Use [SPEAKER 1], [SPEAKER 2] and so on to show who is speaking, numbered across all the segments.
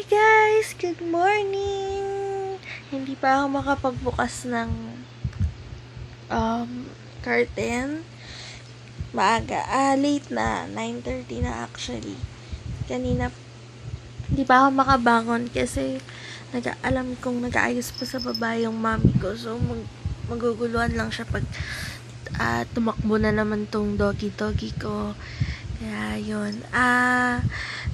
[SPEAKER 1] Hi guys! Good morning! Hindi pa ako makapagbukas ng um, curtain. Maaga. Ah, late na. 9.30 na actually. Kanina, hindi pa ako makabangon kasi nag alam kong nag-aayos pa sa baba yung mami ko. So, mag maguguluhan lang siya pag ah, tumakbo na naman tong doggy-doggy ko. Kaya, yun. Ah,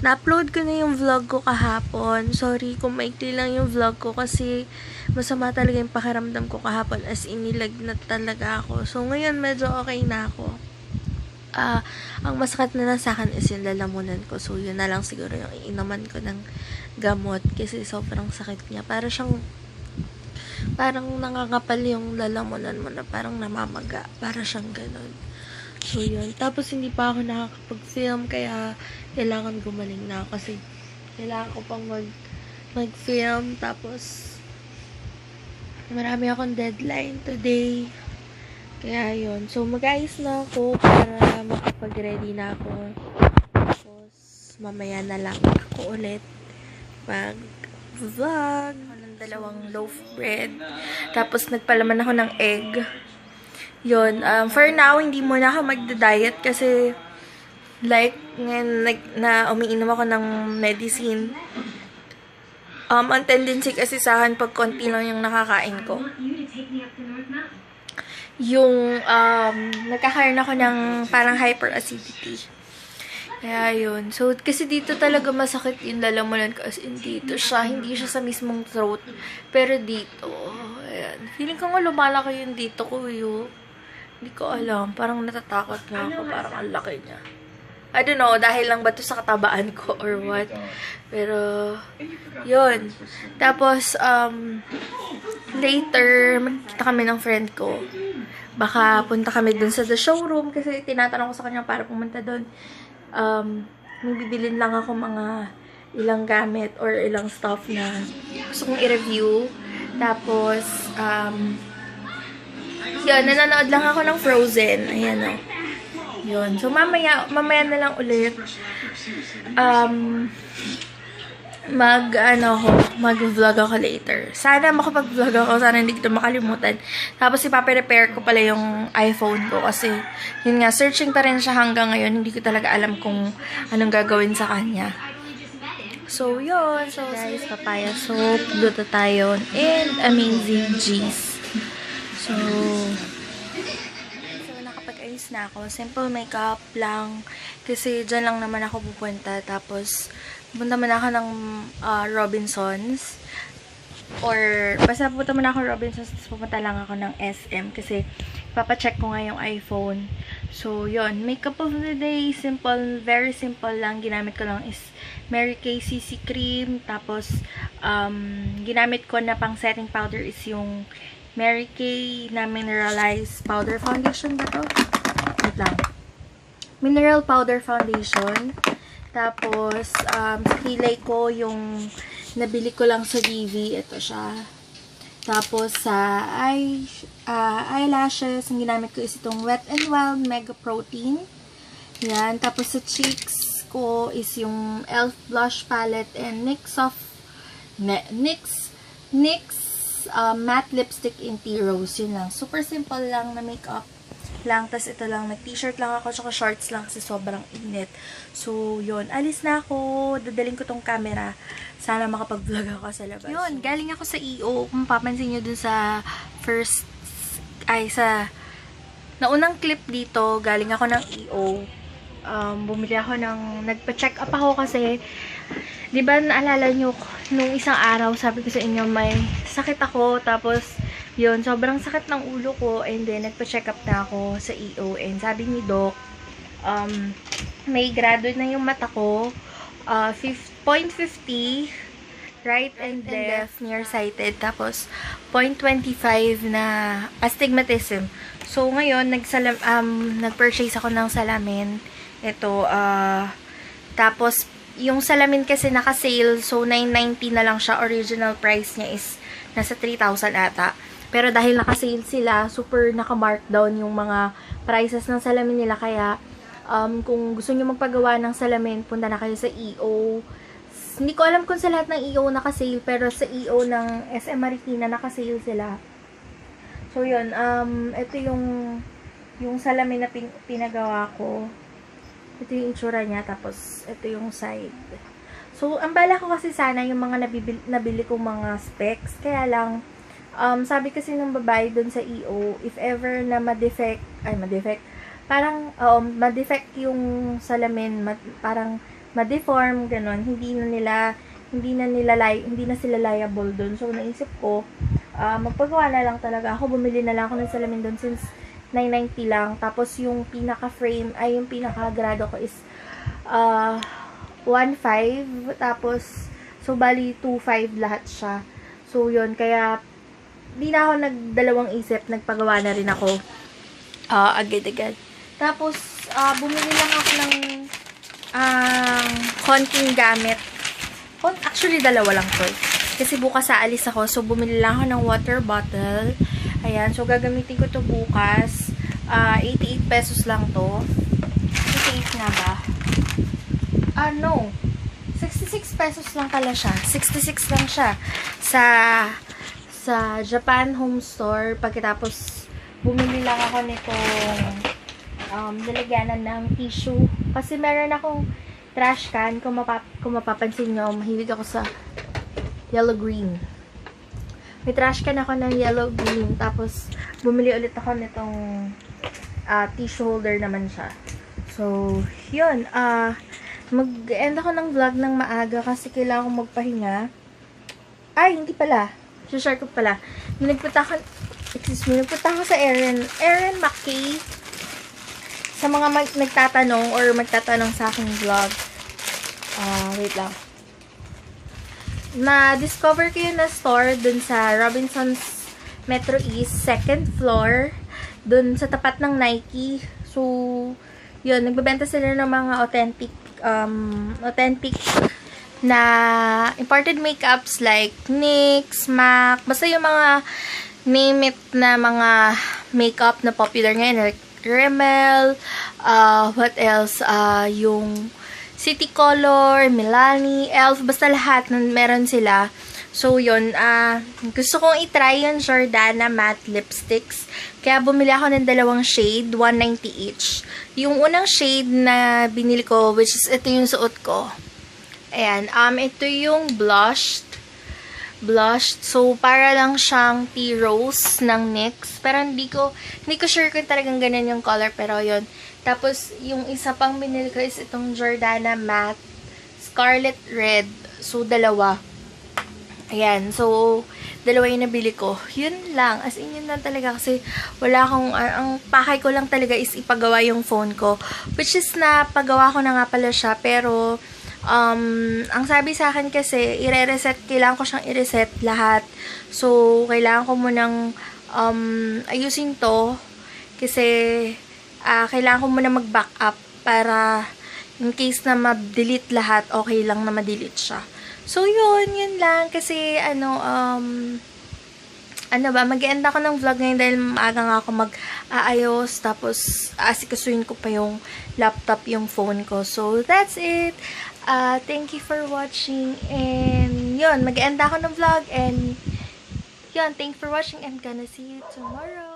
[SPEAKER 1] na-upload ko na yung vlog ko kahapon. Sorry kung maikli lang yung vlog ko kasi masama talaga yung pakiramdam ko kahapon as inilagnat talaga ako. So, ngayon medyo okay na ako. Ah, ang masakit na lang sa akin is yung lalamunan ko. So, yun na lang siguro yung iinaman ko ng gamot kasi sobrang sakit niya. Para siyang parang nangangapal yung lalamunan mo na parang namamaga. Para siyang ganun. So, yun. Tapos, hindi pa ako nakakapag-film, kaya kailangan gumaling na ako kasi kailangan ko pang mag, mag-film. Tapos, marami akong deadline today. Kaya, yun. So, mag-ayos na ako para makapag-ready na ako. Tapos, mamaya na lang ako ulit mag-vlog. Ng dalawang loaf bread. Tapos, nagpalaman ako ng egg. Yun, um, for now, hindi muna ako magda-diet kasi like, ngayon nag, na umiinom ako ng medicine. Um, ang tendency kasi sa akin pag konti lang yung nakakain ko. Yung, um, nagkakaroon ako ng parang hyperacidity. Kaya yun. So, kasi dito talaga masakit yung lalamunan ko. As in, dito siya. Hindi siya sa mismong throat. Pero dito, ayan. Feeling ko nga lumalaki yung dito ko, yun. Hindi ko alam. Parang natatakot na ako. Parang ang laki niya. I don't know, dahil lang ba to sa katabaan ko or what. Pero, yun. Tapos, um, later, magkita kami ng friend ko. Baka punta kami dun sa the showroom kasi tinatanong ko sa kanya para pumunta dun. Um, may bibilin lang ako mga ilang gamit or ilang stuff na gusto kong i-review. Tapos, um, yun, nanonood lang ako ng Frozen. Ayan o. Yun. So, mamaya, mamaya na lang ulit. Um, mag, ano ako, mag-vlog ako later. Sana makapag-vlog ako. Sana hindi ko makalimutan. Tapos, ipaparepair ko pala yung iPhone ko. Kasi, yun nga, searching pa rin siya hanggang ngayon. Hindi ko talaga alam kung anong gagawin sa kanya. So, yun. So, guys, papaya soap. Luto tayo. And amazing cheese. So, so nakapag-ayos na ako. Simple makeup lang. Kasi dyan lang naman ako pupunta. Tapos, pupunta man ako ng uh, Robinsons. Or, basta pupunta man ako Robinsons. Tapos pupunta lang ako ng SM. Kasi, papacheck ko nga yung iPhone. So, yon Makeup of the day. Simple. Very simple lang. Ginamit ko lang is Mary Kay CC Cream. Tapos, um, ginamit ko na pang setting powder is yung Mary Kay na mineralized powder foundation ba to? Wait lang. Mineral powder foundation. Tapos, um, sa kilay ko, yung nabili ko lang sa DV, ito siya. Tapos, sa eye, uh, eyelashes, ang ginamit ko is itong Wet n Wild Mega Protein. Yan. Tapos, sa cheeks ko is yung e.l.f. Blush Palette and NYX Soft, NYX, NYX uh, matte lipstick in tea rose. Yun lang. Super simple lang na makeup lang. Tapos ito lang. Nag-t-shirt lang ako. Tsaka shorts lang kasi sobrang init. So, yun. Alis na ako. Dadaling ko tong camera. Sana makapag-vlog ako sa labas. Yun. Galing ako sa EO. Kung papansin nyo dun sa first ay sa naunang clip dito. Galing ako ng EO. Um, bumili ako ng nagpa-check up ako kasi di ba naalala nyo, nung isang araw, sabi ko sa inyo, may sakit ako, tapos, yun, sobrang sakit ng ulo ko, and then, nagpa-check up na ako sa EO, and sabi ni Doc, um, may grado na yung mata ko, uh, 0.50, right and left, nearsighted, tapos, 0.25 na astigmatism. So, ngayon, nagsalam, um, nag-purchase ako ng salamin, ito, uh, tapos, yung salamin kasi naka-sale, so 990 na lang siya. Original price niya is nasa 3,000 ata. Pero dahil naka-sale sila, super naka-markdown yung mga prices ng salamin nila. Kaya, um, kung gusto niyo magpagawa ng salamin, punta na kayo sa EO Hindi ko alam kung sa lahat ng EO naka-sale, pero sa EO ng SM Marikina naka-sale sila. So, yun. Um, ito yung yung salamin na pin- pinagawa ko. Ito yung itsura niya. Tapos, ito yung side. So, ang bala ko kasi sana yung mga nabibili, nabili kong mga specs. Kaya lang, um, sabi kasi ng babae dun sa EO, if ever na ma-defect, ay ma-defect, parang, um, ma-defect yung salamin, ma- parang ma-deform, ganon, hindi na nila, hindi na nila, li- hindi na sila liable dun. So, naisip ko, ah, magpagawa na lang talaga ako, bumili na lang ako ng salamin dun since 990 lang. Tapos, yung pinaka-frame, ay, yung pinaka-grado ko is, ah, 1.5. Tapos, so, bali, 2.5 lahat siya. So, yun, kaya, di na ako nagdalawang isip, nagpagawa na rin ako. Ah, agad-agad. Tapos, ah, bumili lang ako ng ang konting gamit. Actually, dalawa lang to. Kasi bukas aalis ako. So, bumili lang ako ng water bottle. Ayan. So, gagamitin ko to bukas. Ah, 88 pesos lang to. 88 nga ba? Ah, no. 66 pesos lang pala siya. 66 lang siya. Sa sa Japan Home Store. Pagkatapos, bumili lang ako nitong um, nilagyanan ng tissue. Kasi meron akong trash can. Kung, mapap kung mapapansin nyo, mahilig ako sa yellow-green. May trash can ako ng yellow-green. Tapos, bumili ulit ako nitong ah, tissue holder naman siya. So, yun. Ah, mag-end ako ng vlog ng maaga kasi kailangan kong magpahinga. Ay, hindi pala. Share ko pala. Nagpunta ako, excuse me, nagpunta ako sa Erin, Erin McKay. Sa mga mag, nagtatanong or magtatanong sa aking vlog. Ah, wait lang. Na-discover ko yun na store dun sa Robinson's Metro East, second floor. Dun sa tapat ng Nike. So, yun, nagbebenta sila ng mga authentic, um, authentic na imported makeups like NYX, MAC, basta yung mga name it na mga makeup na popular ngayon, like Rimmel, uh, what else, uh, yung City Color, Milani, Elf, basta lahat, nun meron sila. So, yun, ah, gusto kong itry yung Jordana matte lipsticks. Kaya bumili ako ng dalawang shade, 190 each. Yung unang shade na binili ko, which is ito yung suot ko. Ayan, um, ito yung blushed. Blushed. So, para lang siyang tea rose ng NYX. Pero hindi ko, hindi ko sure kung talagang ganun yung color. Pero yun. Tapos, yung isa pang binili ko is itong Jordana matte scarlet red. So, dalawa. Ayan. So, dalawa yung nabili ko. Yun lang. As in, yun lang talaga. Kasi, wala akong, ah, ang pakay ko lang talaga is ipagawa yung phone ko. Which is na, pagawa ko na nga pala siya. Pero, um, ang sabi sa akin kasi, ire-reset, kailangan ko siyang i-reset lahat. So, kailangan ko munang um, ayusin to. Kasi, ah kailangan ko muna mag-backup para in case na ma-delete lahat, okay lang na ma-delete siya. So, yun, yun lang. Kasi, ano, um, ano ba, mag-end ako ng vlog ngayon dahil maaga nga ako mag-aayos, tapos asikasuin ko pa yung laptop, yung phone ko. So, that's it. Uh, thank you for watching, and yun, mag-end ako ng vlog, and yun, thank you for watching, I'm gonna see you tomorrow.